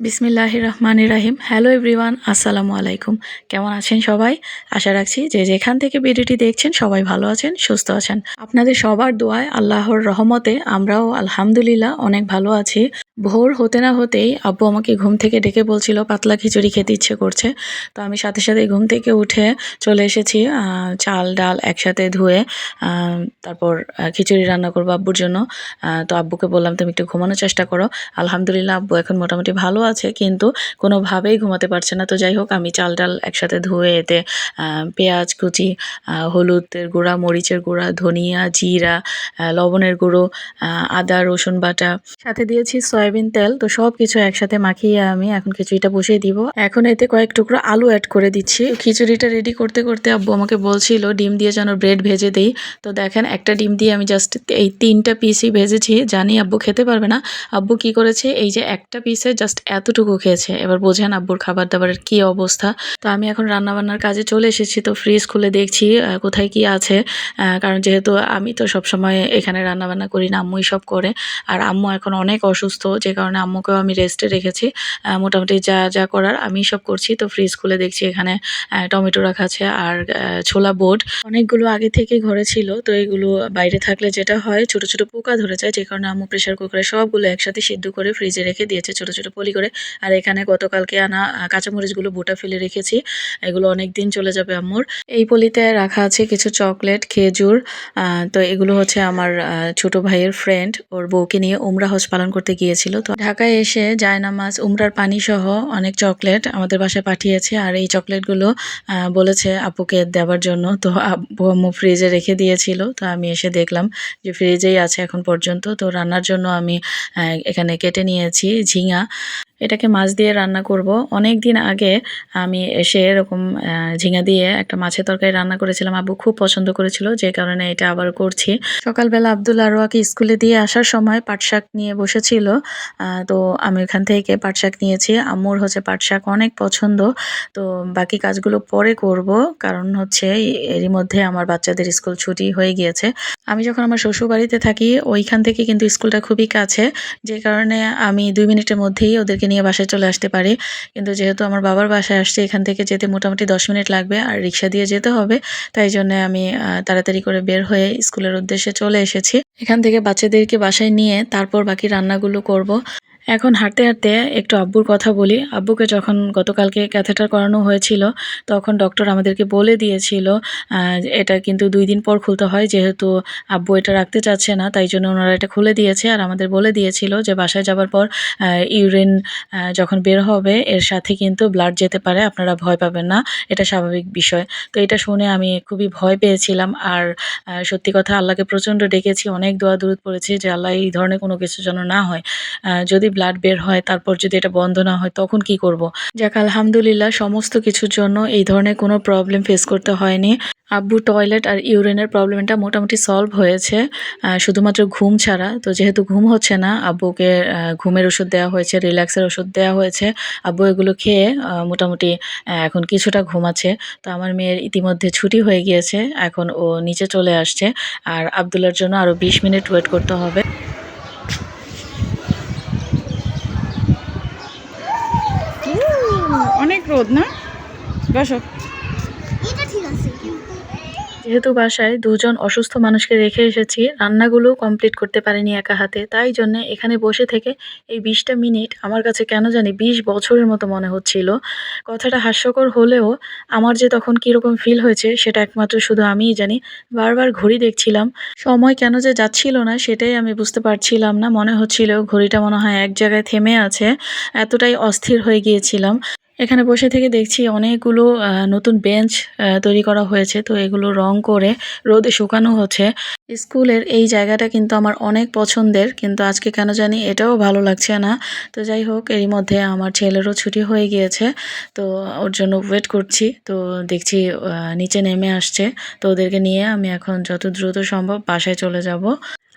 বিসমিল্লাহ রহমান রাহিম hello everyone আসসালামু আলাইকুম। কেমন আছেন সবাই? আশা রাখছি যে যেখান থেকে ভিডিওটি দেখছেন সবাই ভালো আছেন, সুস্থ আছেন। আপনাদের সবার দোয়ায় আল্লাহর রহমতে আমরাও আলহামদুলিল্লাহ অনেক ভালো আছি। ভোর হতে না হতেই আব্বু আমাকে ঘুম থেকে ডেকে বলছিল, পাতলা খিচুড়ি খেতে ইচ্ছে করছে। তো আমি সাথে সাথে ঘুম থেকে উঠে চলে এসেছি চাল, ডাল একসাথে ধুয়ে তারপর খিচুড়ি রান্না করব আব্বুর জন্য। তো আব্বুকে বললাম, তুমি একটু ঘুমানোর চেষ্টা করো। আলহামদুলিল্লাহ আব্বু এখন মোটামুটি ভালো আছে, কিন্তু কোনোভাবেই ঘুমাতে পারছে না। তো যাই হোক, আমি চাল, ডাল একসাথে ধুয়ে এতে পেঁয়াজ কুচি হলুদের গুঁড়া, মরিচের গুঁড়া, ধনিয়া, জিরা লবণের গুঁড়ো আদা, রসুন বাটা সাথে দিয়েছি সয়াবিন তেল, তো সব কিছু একসাথে মাখিয়ে আমি এখন খিচুড়িটা বসিয়ে দিব। এখন এতে কয়েক টুকরো আলু অ্যাড করে দিচ্ছি। খিচুড়িটা রেডি করতে করতে আব্বু আমাকে বলছিল, ডিম দিয়ে যেন ব্রেড ভেজে দেই। তো দেখেন, একটা ডিম দিয়ে আমি জাস্ট এই তিনটা পিসই ভেজেছি। জানি আব্বু খেতে পারবে না। আব্বু কি করেছে, এই যে একটা পিসে জাস্ট এতটুকু খেয়েছে। এবার বোঝেন আব্বুর খাবার দাবারের কি অবস্থা। তো আমি এখন রান্নাবান্নার কাজে চলে এসেছি, তো ফ্রিজ খুলে দেখছি কোথায় কি আছে। কারণ যেহেতু আমি তো সব সময় এখানে রান্নাবান্না করি না, আম্মুই সব করে। আর আম্মু এখন অনেক অসুস্থ যে কারণে আম্মুকেও আমি রেস্টে রেখেছি। মোটামুটি যা যা করার আমি সব করছি। তো ফ্রিজ খুলে দেখছি এখানে টমেটো রাখা আছে আর ছোলা বোট। অনেকগুলো আগে থেকে ঘরে ছিল, তো এগুলো বাইরে থাকলে যেটা হয়, ছোট ছোট পোকা ধরে যায়, যে কারণে আম্মু প্রেশার কুকারে সবগুলো একসাথে সিদ্ধ করে ফ্রিজে রেখে দিয়েছে, ছোট ছোট পলি করে। আর এখানে গতকালকে আনা কাঁচামরিচগুলো বোটা ফেলে রেখেছি। এগুলো অনেক দিন চলে যাবে আম্মুর। এই পলিতে রাখা আছে কিছু চকলেট খেজুর তো এগুলো হচ্ছে আমার ছোট ভাইয়ের ফ্রেন্ড ওর বউকে নিয়ে উমরা হজ পালন করতে গিয়েছিল তো ঢাকায় এসে জায়নামাজ, উমরার পানি সহ অনেক চকলেট আমাদের বাসায় পাঠিয়েছে আর এই চকলেটগুলো বলেছে আপুকে দেওয়ার জন্য। তো আব্বু আম্মু ফ্রিজে রেখে দিয়েছিল। তো আমি এসে দেখলাম যে ফ্রিজেই আছে এখন পর্যন্ত। তো রান্নার জন্য আমি এখানে কেটে নিয়েছি ঝিঙা। এটাকে মাছ দিয়ে রান্না করব। অনেক দিন আগে আমি এসে এরকম ঝিঙা দিয়ে একটা মাছের তরকারি রান্না করেছিলাম। আব্বু খুব পছন্দ করেছিল, যে কারণে এটা আবার করছি। সকালবেলা আব্দুল আরোয়াকে স্কুলে দিয়ে আসার সময় পাটশাক নিয়ে বসেছিল। তো আমি এখান থেকে পাটশাক নিয়েছি। আম্মুর হচ্ছে পাট শাক অনেক পছন্দ। তো বাকি কাজগুলো পরে করব, কারণ হচ্ছে এরই মধ্যে আমার বাচ্চাদের স্কুল ছুটি হয়ে গিয়েছে। আমি যখন আমার শ্বশুর বাড়িতে থাকি, ওইখান থেকে কিন্তু স্কুলটা খুবই কাছে। যে কারণে আমি দুই মিনিটের মধ্যেই ওদেরকে নিয়ে বাসায় চলে আসতে পারে। কিন্তু যেহেতু আমার বাবার বাসায় আসছে, এখান থেকে যেতে মোটামুটি দশ মিনিট লাগবে আর রিক্সা দিয়ে যেতে হবে। তাই জন্য আমি তাড়াতাড়ি করে বের হয়ে স্কুলের উদ্দেশ্যে চলে এসেছি। এখান থেকে বাচ্চাদেরকে বাসায় নিয়ে তারপর বাকি রান্নাগুলো করব। এখন হাঁটতে হাঁটতে একটু আব্বুর কথা বলি। আব্বুকে যখন গতকালকে ক্যাথেটার করানো হয়েছিল, তখন ডক্টর আমাদেরকে বলে দিয়েছিল এটা কিন্তু দুই দিন পর খুলতে হয়, যেহেতু আব্বু এটা রাখতে চাচ্ছে না, তাই জন্য ওনারা এটা খুলে দিয়েছে। আর আমাদের বলে দিয়েছিল যে, বাসায় যাবার পর ইউরিন যখন বের হবে, এর সাথে কিন্তু ব্লাড যেতে পারে, আপনারা ভয় পাবেন না, এটা স্বাভাবিক বিষয়। তো এটা শুনে আমি খুবই ভয় পেয়েছিলাম। আর সত্যি কথা আল্লাহকে প্রচণ্ড ডেকেছি, অনেক দোয়া দূরত পড়েছি যে, আল্লাহ এই ধরনের কোনো কিছু যেন না হয়। যদি ব্লাড বের হয়, তারপর যদি এটা বন্ধ না হয়, তখন কি করব? যাক, আলহামদুলিল্লাহ, সমস্ত কিছুর জন্য এই ধরনের কোনো প্রবলেম ফেস করতে হয়নি। আব্বু টয়লেট আর ইউরিনের প্রবলেমটা মোটামুটি সলভ হয়েছে শুধুমাত্র ঘুম ছাড়া। তো যেহেতু ঘুম হচ্ছে না, আব্বুকে ঘুমের ওষুধ দেওয়া হয়েছে রিল্যাক্সের ওষুধ দেওয়া হয়েছে। আব্বু এগুলো খেয়ে মোটামুটি এখন কিছুটা ঘুমাচ্ছে। তো আমার মেয়ের ইতিমধ্যে ছুটি হয়ে গিয়েছে, এখন ও নিচে চলে আসছে। আর আবদুল্লার জন্য আরও বিশ মিনিট ওয়েট করতে হবে অনেক রোদ না? বসো। এটা ঠিক আছে। যেহেতু বাসায় দুজন অসুস্থ মানুষকে রেখে এসেছি রান্নাগুলো কমপ্লিট করতে পারিনি একা হাতে তাই জন্য এখানে বসে থেকে এই বিশটা মিনিট আমার কাছে কেন জানি বিশ বছরের মতো মনে হচ্ছিল। কথাটা হাস্যকর হলেও আমার যে তখন কীরকম ফিল হয়েছে সেটা একমাত্র শুধু আমিই জানি। বারবার ঘড়ি দেখছিলাম সময় কেন যে যাচ্ছিল না সেটাই আমি বুঝতে পারছিলাম না। মনে হচ্ছিল ঘড়িটা মনে হয় এক জায়গায় থেমে আছে এতটাই অস্থির হয়ে গিয়েছিলাম। এখানে বসে থেকে দেখছি অনেকগুলো নতুন বেঞ্চ তৈরি করা হয়েছে। তো এগুলো রং করে রোদে শুকানো হচ্ছে। স্কুলের এই জায়গাটা কিন্তু আমার অনেক পছন্দের, কিন্তু আজকে কেন জানি এটাও ভালো লাগছে না। তো যাই হোক, এরই মধ্যে আমার ছেলেরও ছুটি হয়ে গিয়েছে। তো ওর জন্য ওয়েট করছি। তো দেখছি নিচে নেমে আসছে। তো ওদেরকে নিয়ে আমি এখন যত দ্রুত সম্ভব বাসায় চলে যাব।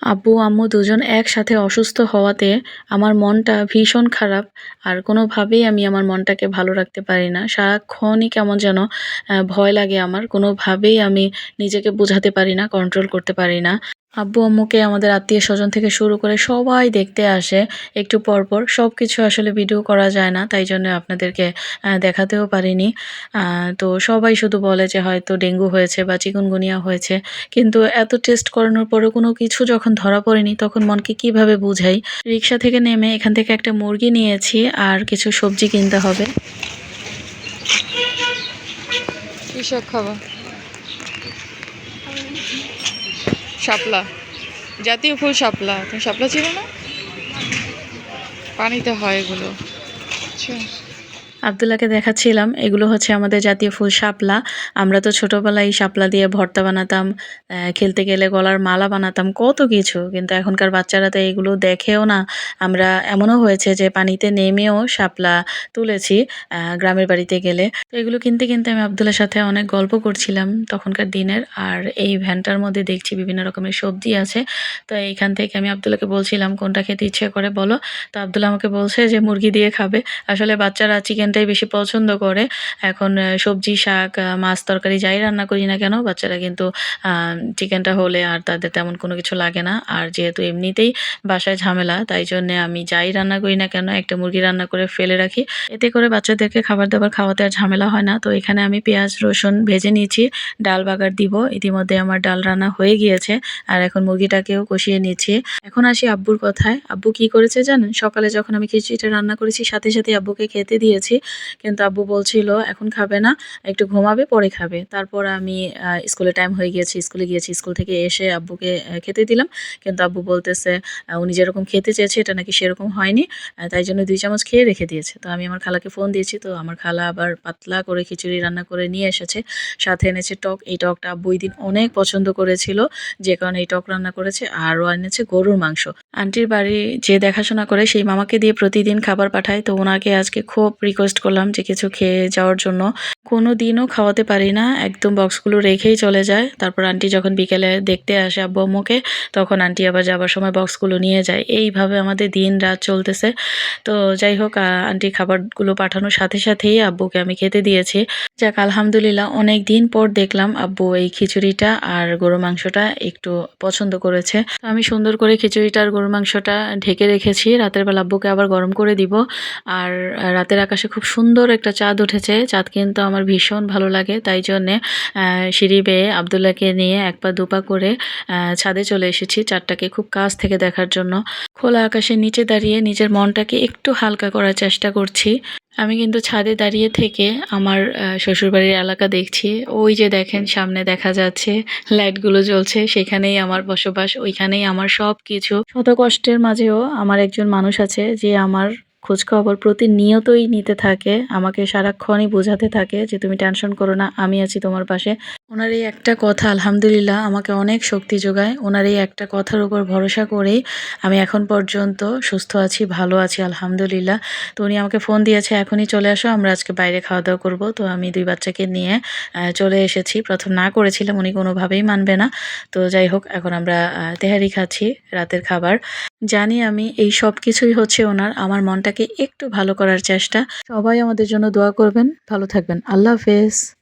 আব্বু, আম্মু দুজন একসাথে অসুস্থ হওয়াতে আমার মনটা ভীষণ খারাপ আর কোনোভাবেই আমি আমার মনটাকে ভালো রাখতে পারি না। সারাক্ষণই কেমন যেন ভয় লাগে আমার। কোনোভাবেই আমি নিজেকে বোঝাতে পারি না কন্ট্রোল করতে পারি না। আব্বু আম্মুকে আমাদের আত্মীয় স্বজন থেকে শুরু করে সবাই দেখতে আসে। একটু পরপর সব কিছু আসলে ভিডিও করা যায় না, তাই জন্য আপনাদেরকে দেখাতেও পারিনি। তো সবাই শুধু বলে যে হয়তো ডেঙ্গু হয়েছে বা চিকুনগুনিয়া হয়েছে। কিন্তু এত টেস্ট করানোর পরে কোনো কিছু যখন ধরা পড়েনি, তখন মনকে কীভাবে বুঝাই? রিক্সা থেকে নেমে এখান থেকে একটা মুরগি নিয়েছি, আর কিছু সবজি কিনতে হবে। কি শাক খাবা শাপলা। জাতীয় ফুল শাপলা। তুমি শাপলা ছিল না? পানিতে হয় এগুলো। আচ্ছা। আবদুল্লাহকে দেখাচ্ছিলাম। এগুলো হচ্ছে আমাদের জাতীয় ফুল শাপলা। আমরা তো ছোটোবেলায় শাপলা দিয়ে ভর্তা বানাতাম খেলতে গেলে গলার মালা বানাতাম, কত কিছু। কিন্তু এখনকার বাচ্চারা তো এগুলো দেখেও না। আমরা এমনও হয়েছে যে পানিতে নেমেও শাপলা তুলেছি গ্রামের বাড়িতে গেলে। তো এগুলো কিনতে কিনতে আমি আবদুল্লার সাথে অনেক গল্প করছিলাম তখনকার দিনের। আর এই ভ্যানটার মধ্যে দেখছি বিভিন্ন রকমের সবজি আছে। তো এইখান থেকে আমি আবদুল্লাকে বলছিলাম, কোনটা খেতে ইচ্ছে করে বলো? তো আবদুল্লা আমাকে বলছে যে, মুরগি দিয়ে খাবে। আসলে বাচ্চারা চিকেনটাই বেশি পছন্দ করে। এখন সবজি, শাক মাছ তরকারি যাই রান্না করি না কেন, বাচ্চারা কিন্তু চিকেনটা হলে আর তাদের তেমন কোনো কিছু লাগে না। আর যেহেতু এমনিতেই বাসায় ঝামেলা, তাই জন্য আমি যাই রান্না করি না কেন, একটা মুরগি রান্না করে ফেলে রাখি। এতে করে বাচ্চাদেরকে খাবার দাবার খাওয়াতে আর ঝামেলা হয় না। তো এখানে আমি পেঁয়াজ, রসুন ভেজে নিয়েছি, ডাল বাগার দিব। ইতিমধ্যে আমার ডাল রান্না হয়ে গিয়েছে, আর এখন মুরগিটাকেও কষিয়ে নিচ্ছি। এখন আসি আব্বুর কথায়। আব্বু কি করেছে জানেন? সকালে যখন আমি খিচুড়িটা রান্না করেছি, সাথে সাথে আব্বুকে খেতে দিয়েছি। কিন্তু আব্বু বলছিল, এখন খাবে না, একটু ঘুমাবে, পরে খাবে। তারপর আমি স্কুলে টাইম হয়ে গিয়েছি, স্কুলে গিয়েছি, স্কুল থেকে এসে আব্বুকে খেতে দিলাম। কিন্তু আব্বু বলতেছে উনি যেরকম খেতে চেয়েছে, এটা নাকি সেরকম হয়নি তাই জন্য দুই চামচ খেয়ে রেখে দিয়েছে। তো আমি আমার খালাকে ফোন দিয়েছি, তো আমার খালা আবার পাতলা করে খিচুড়ি রান্না করে নিয়ে এসেছে। সাথে এনেছে টক, এই টকটা আব্বু দিন অনেক পছন্দ করেছিল, যে কারণে এই টক রান্না করেছে আরও এনেছে গরুর মাংস। আন্টির বাড়ি যে দেখাশোনা করে, সেই মামাকে দিয়ে প্রতিদিন খাবার পাঠায়, তো ওনাকে আজকে খুব রিকোয়েস্ট করলাম যে কিছু খেয়ে যাওয়ার জন্য। কোনো দিনও খাওয়াতে পারি না, একদম বক্সগুলো রেখেই চলে যায়। তারপর আন্টি যখন বিকেলে দেখতে আসে আব্বু আম্মুকে, তখন আন্টি আবার যাবার সময় বক্সগুলো নিয়ে যায়। এইভাবে আমাদের দিন রাত চলতেছে। তো যাই হোক আন্টি খাবারগুলো পাঠানোর সাথে সাথেই আব্বুকে আমি খেতে দিয়েছি। যাক, আলহামদুলিল্লাহ অনেক দিন পর দেখলাম আব্বু এই খিচুড়িটা আর গরু মাংসটা একটু পছন্দ করেছে। আমি সুন্দর করে খিচুড়িটা আর গরু মাংসটা ঢেকে রেখেছি। রাতের বেলা আব্বুকে আবার গরম করে দিব। আর রাতের আকাশে খুব সুন্দর একটা চাঁদ উঠেছে। চাঁদ কিন্তু আমার ভীষণ ভালো লাগে, তাই জন্যে সিঁড়ি বেয়ে আবদুল্লাহকে নিয়ে এক পা দুপা করে ছাদে চলে এসেছি চাঁদটাকে খুব কাছ থেকে দেখার জন্য। খোলা আকাশের নিচে দাঁড়িয়ে নিজের মনটাকে একটু হালকা করার চেষ্টা করছি। আমি কিন্তু ছাদে দাঁড়িয়ে থেকে আমার শ্বশুরবাড়ির এলাকা দেখছি। ওই যে দেখেন, সামনে দেখা যাচ্ছে, লাইটগুলো জ্বলছে, সেখানেই আমার বসবাস, ওইখানেই আমার সব কিছু শত কষ্টের মাঝেও আমার একজন মানুষ আছে, যে আমার খোঁজখবর প্রতিনিয়তই নিতে থাকে, আমাকে সারাক্ষণই বোঝাতে থাকে যে তুমি টেনশন করো না, আমি আছি তোমার পাশে। ওনার এই একটা কথা, আলহামদুলিল্লাহ, আমাকে অনেক শক্তি যোগায়। ওনার এই একটা কথার উপর ভরসা করেই আমি এখন পর্যন্ত সুস্থ আছি, ভালো আছি, আলহামদুলিল্লাহ। তো উনি আমাকে ফোন দিয়েছে, এখনই চলে আসো, আমরা আজকে বাইরে খাওয়া দাওয়া করব। তো আমি দুই বাচ্চাকে নিয়ে চলে এসেছি। প্রথম না করেছিলাম, উনি কোনোভাবেই মানবে না। তো যাই হোক, এখন আমরা তেহারি খাচ্ছি, রাতের খাবার। জানি আমি এই সব কিছুই হচ্ছে ওনার। আমার মনটাকে একটু ভালো করার চেষ্টা। সবাই আমাদের জন্য দোয়া করবেন। ভালো থাকবেন। আল্লাহ হাফেজ।